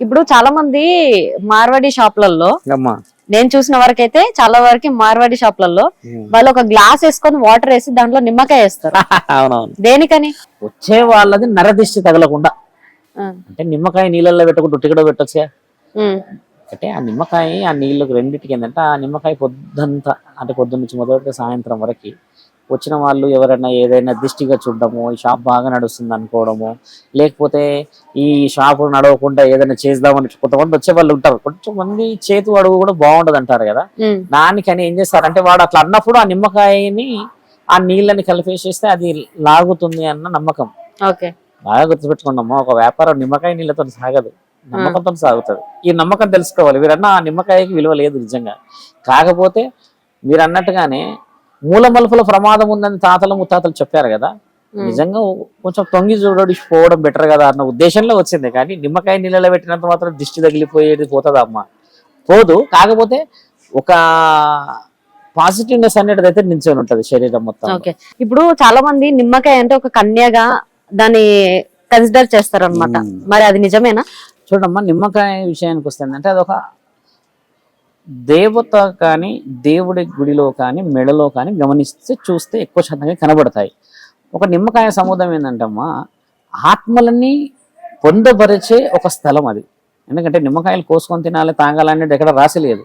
ఇప్పుడు చాలా మంది మార్వాడి షాపులలో అమ్మా. నేను చూసిన వరకైతే చాలా వరకు మార్వాడి షాపులలో వాళ్ళు ఒక గ్లాస్ వేసుకొని వాటర్ వేసి దాంట్లో నిమ్మకాయ వేస్తారు. అవునవును. దేనికని? వచ్చే వాళ్ళది నరదిష్టి తగలకుండా. అంటే నిమ్మకాయ నీళ్ళల్లో పెట్టుకుంటూ ఉట్టి కూడా పెట్టొచ్చా అంటే ఆ నిమ్మకాయ ఆ నీళ్ళకి రెండింటికి ఏంటంటే ఆ నిమ్మకాయ పొద్దంతా అంటే పొద్దున్న నుంచి మొదలెడితే సాయంత్రం వరకు వచ్చిన వాళ్ళు ఎవరైనా ఏదైనా దిష్టిగా చూడడము ఈ షాప్ బాగా నడుస్తుంది అనుకోవడము లేకపోతే ఈ షాప్ నడవకుండా ఏదైనా చేద్దామని కొంతమంది వచ్చే వాళ్ళు ఉంటారు. కొంచెం మంది చేతు అడుగు కూడా బాగుండదు అంటారు కదా. దానికని ఏం చేస్తారంటే వాడు అట్లా అన్నప్పుడు ఆ నిమ్మకాయని ఆ నీళ్ళని కలిపేసేస్తే అది లాగుతుంది అన్న నమ్మకం. ఓకే. బాగా గుర్తుపెట్టుకున్నాము ఒక వ్యాపారం నిమ్మకాయ నీళ్ళతో సాగదు. నమ్మకంతో సాగుతుంది. ఈ నమ్మకం తెలుసుకోవాలి. మీరన్న ఆ నిమ్మకాయకి విలువ లేదు నిజంగా. కాకపోతే మీరు అన్నట్టుగానే మూల మలుపుల ప్రమాదం ఉందని తాతలు ముత్తాతలు చెప్పారు కదా. నిజంగా కొంచెం తొంగి చూడడి పోవడం బెటర్ కదా అన్న ఉద్దేశంలో వచ్చింది. కానీ నిమ్మకాయ నీళ్ళలో పెట్టినంత మాత్రం దిష్టి తగిలిపోయేది పోతుంది అమ్మ. పోదు కాకపోతే ఒక పాజిటివ్నెస్ అనేది అయితే నిల్చొని ఉంటది శరీరం మొత్తం. ఓకే. ఇప్పుడు చాలా మంది నిమ్మకాయ అంటే ఒక కన్యగా దాన్ని కన్సిడర్ చేస్తారు అనమాట. మరి అది నిజమేనా? చూడమ్మా నిమ్మకాయ విషయానికి వస్తే అంటే అదొక దేవత కానీ దేవుడి గుడిలో కానీ మెడలో కానీ గమనిస్తే చూస్తే ఎక్కువ శాతంగా కనబడతాయి. ఒక నిమ్మకాయ సముద్రం ఏంటంటమ్మా ఆత్మలని పొందపరిచే ఒక స్థలం అది. ఎందుకంటే నిమ్మకాయలు కోసుకొని తినాలి తాగాలనేది ఎక్కడ రాసి లేదు.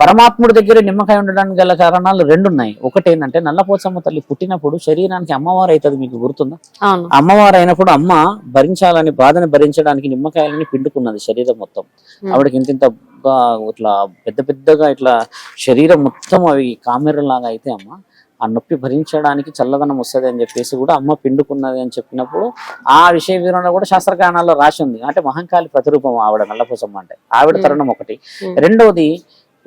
పరమాత్ముడి దగ్గర నిమ్మకాయ ఉండడానికి గల కారణాలు రెండు ఉన్నాయి ఒకటి ఏంటంటే నల్లపోచమ్మ తల్లి పుట్టినప్పుడు శరీరానికి అమ్మవారు అవుతుంది మీకు గుర్తుందా? అమ్మవారు అయినప్పుడు అమ్మ భరించాలని బాధను భరించడానికి నిమ్మకాయలని పిండుకున్నది శరీరం మొత్తం. Hmm. ఆవిడకి ఇంత ఇంత ఇట్లా పెద్ద పెద్దగా ఇట్లా శరీరం మొత్తం అవి కామెరలాగా అయితే అమ్మ ఆ నొప్పి భరించడానికి చల్లదనం వస్తుంది అని చెప్పేసి కూడా అమ్మ పిండుకున్నది అని చెప్పినప్పుడు ఆ విషయ వివరణ కూడా శాస్త్రకారణాల్లో రాసి ఉంది. అంటే మహంకాళి ప్రతిరూపం ఆవిడ నల్లపోసమ్మ అంటే. ఆవిడ Hmm. తరుణం ఒకటి. Hmm. రెండవది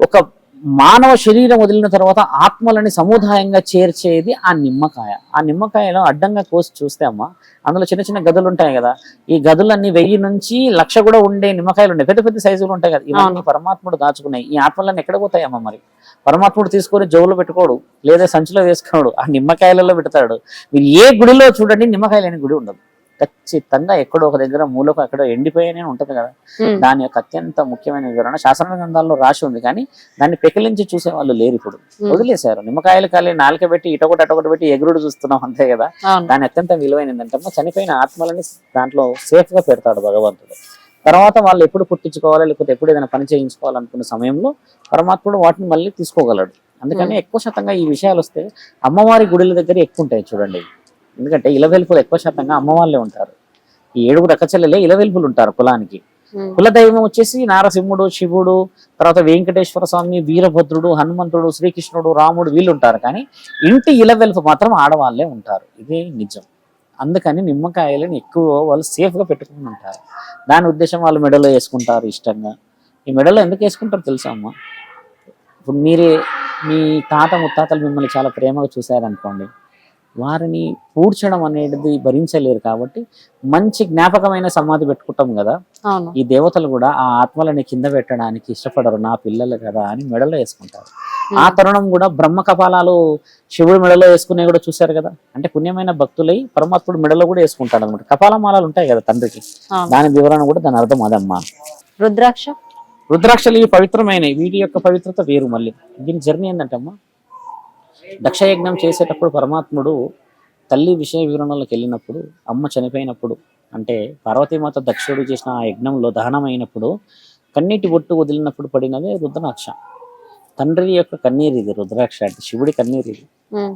ఒక మానవ శరీరం వదిలిన తర్వాత ఆత్మలని సముదాయంగా చేర్చేది ఆ నిమ్మకాయ. ఆ నిమ్మకాయలో అడ్డంగా కోసి చూస్తే అమ్మ అందులో చిన్న చిన్న గదులు ఉంటాయి కదా ఈ గదులన్నీ వెయ్యి నుంచి లక్ష కూడా ఉండే నిమ్మకాయలు ఉన్నాయి పెద్ద పెద్ద సైజులు ఉంటాయి కదా. ఇవన్నీ. పరమాత్ముడు దాచుకున్నాయి. ఈ ఆత్మలన్నీ ఎక్కడ పోతాయి అమ్మ మరి? పరమాత్ముడు తీసుకొని జోవులో పెట్టుకోడు లేదా సంచిలో వేసుకోడు ఆ నిమ్మకాయలలో పెడతాడు. మీరు ఏ గుడిలో చూడండి నిమ్మకాయ లేని గుడి ఉండదు. ఖచ్చితంగా ఎక్కడో ఒక దగ్గర మూలకు అక్కడ ఎండిపోయానే ఉంటది కదా. దాని యొక్క అత్యంత ముఖ్యమైన వివరణ శాసన గ్రంథాల్లో రాసి ఉంది. కానీ దాన్ని పెకిలించి చూసే వాళ్ళు లేరు ఇప్పుడు. వదిలేశారు. నిమ్మకాయలు కాలి నాలుక పెట్టి ఇటొకటి అటొకటి పెట్టి ఎగురుడు చూస్తున్నాం అంతే కదా. దాని అత్యంత విలువైనది అంటే చనిపోయిన ఆత్మలని దాంట్లో సేఫ్గా పెడతాడు భగవంతుడు. తర్వాత వాళ్ళు ఎప్పుడు పుట్టించుకోవాలి లేకపోతే ఎప్పుడు ఏదైనా పని చేయించుకోవాలనుకున్న సమయంలో పరమాత్ముడు వాటిని మళ్ళీ తీసుకోగలడు. అందుకని ఎక్కువ శాతంగా ఈ విషయాలు వస్తే అమ్మవారి గుడుల దగ్గర ఎక్కువ ఉంటాయి చూడండి. ఎందుకంటే ఇలవెల్పులు ఎక్కువ శాతంగా అమ్మవాళ్ళే ఉంటారు. ఈ ఏడుగురు అక్కచెల్లెలే ఇలవెల్పులు ఉంటారు కులానికి. ఉమ్, కులదైవం వచ్చేసి నారసింహుడు శివుడు తర్వాత వెంకటేశ్వర స్వామి వీరభద్రుడు హనుమంతుడు శ్రీకృష్ణుడు రాముడు వీళ్ళు ఉంటారు కానీ ఇంటి ఇలవెల్పు మాత్రం ఆడవాళ్ళే ఉంటారు. ఇదే నిజం. అందుకని నిమ్మకాయలను ఎక్కువ వాళ్ళు safe గా పెట్టుకుని ఉంటారు. దాని ఉద్దేశం వాళ్ళు మెడలో వేసుకుంటారు ఇష్టంగా. ఈ మెడలో ఎందుకు వేసుకుంటారు తెలుసా అమ్మ? ఇప్పుడు మీరే మీ తాత ముత్తాతలు మిమ్మల్ని చాలా ప్రేమగా చూశారనుకోండి. వారిని పూడ్చడం అనేది భరించలేరు కాబట్టి మంచి జ్ఞాపకమైన సమాధి పెట్టుకుంటాం కదా. ఈ దేవతలు కూడా ఆ ఆత్మలని కింద పెట్టడానికి ఇష్టపడరు. నా పిల్లలు కదా అని మెడలో వేసుకుంటారు. ఆ తరుణం కూడా బ్రహ్మ కపాలాలు శివుడు మెడలో వేసుకునే కూడా చూశారు కదా. అంటే పుణ్యమైన భక్తులై పరమాత్ముడు మెడలో కూడా వేసుకుంటాడు అనమాట కపాలమాలలు ఉంటాయి కదా తండ్రికి. దాని వివరణ కూడా దాని అర్థం అదమ్మా. రుద్రాక్ష? రుద్రాక్షలు ఇవి పవిత్రమైనవి. వీటి యొక్క పవిత్రత వేరు మళ్ళీ. దీని జర్నీ ఏంటంటే అమ్మా దక్షయజ్ఞం చేసేటప్పుడు పరమాత్ముడు తల్లి విషయ వివరణలోకి వెళ్ళినప్పుడు అమ్మ చనిపోయినప్పుడు అంటే పార్వతీమాత దక్షుడు చేసిన ఆ యజ్ఞంలో దహనమైనప్పుడు కన్నీటి బొట్టు వదిలినప్పుడు పడినదే రుద్రాక్ష. తండ్రి యొక్క కన్నీరు ఇది రుద్రాక్ష. అంటే శివుడి కన్నీరు ఇది.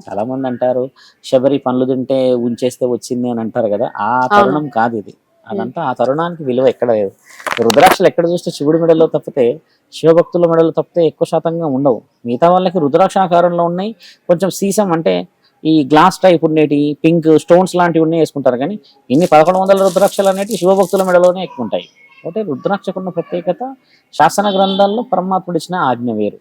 చాలా మంది అంటారు శబరి పండ్లు తింటే ఉంచేస్తే వచ్చింది అని అంటారు కదా ఆ తరుణం కాదు ఇది. అదంతా ఆ తరుణానికి విలువ ఎక్కడ లేదు. రుద్రాక్షలు ఎక్కడ చూస్తే శివుడి మెడలో తప్పితే శివభక్తుల మెడలో తప్పితే ఎక్కువ శాతంగా ఉండవు. మిగతా వాళ్ళకి రుద్రాక్ష ఆకారంలో ఉన్నాయి. కొంచెం సీసం అంటే ఈ గ్లాస్ టైప్ ఉండేటి పింక్ స్టోన్స్ లాంటివి ఉన్నాయి వేసుకుంటారు. కానీ ఇన్ని పదకొండు వందల రుద్రాక్షలు అనేవి శివభక్తుల మెడలోనే ఎక్కువ ఉంటాయి. అంటే రుద్రాక్షకున్న ప్రత్యేకత శాసన గ్రంథాల్లో పరమాత్ముడిచ్చిన ఆజ్ఞ వేరు.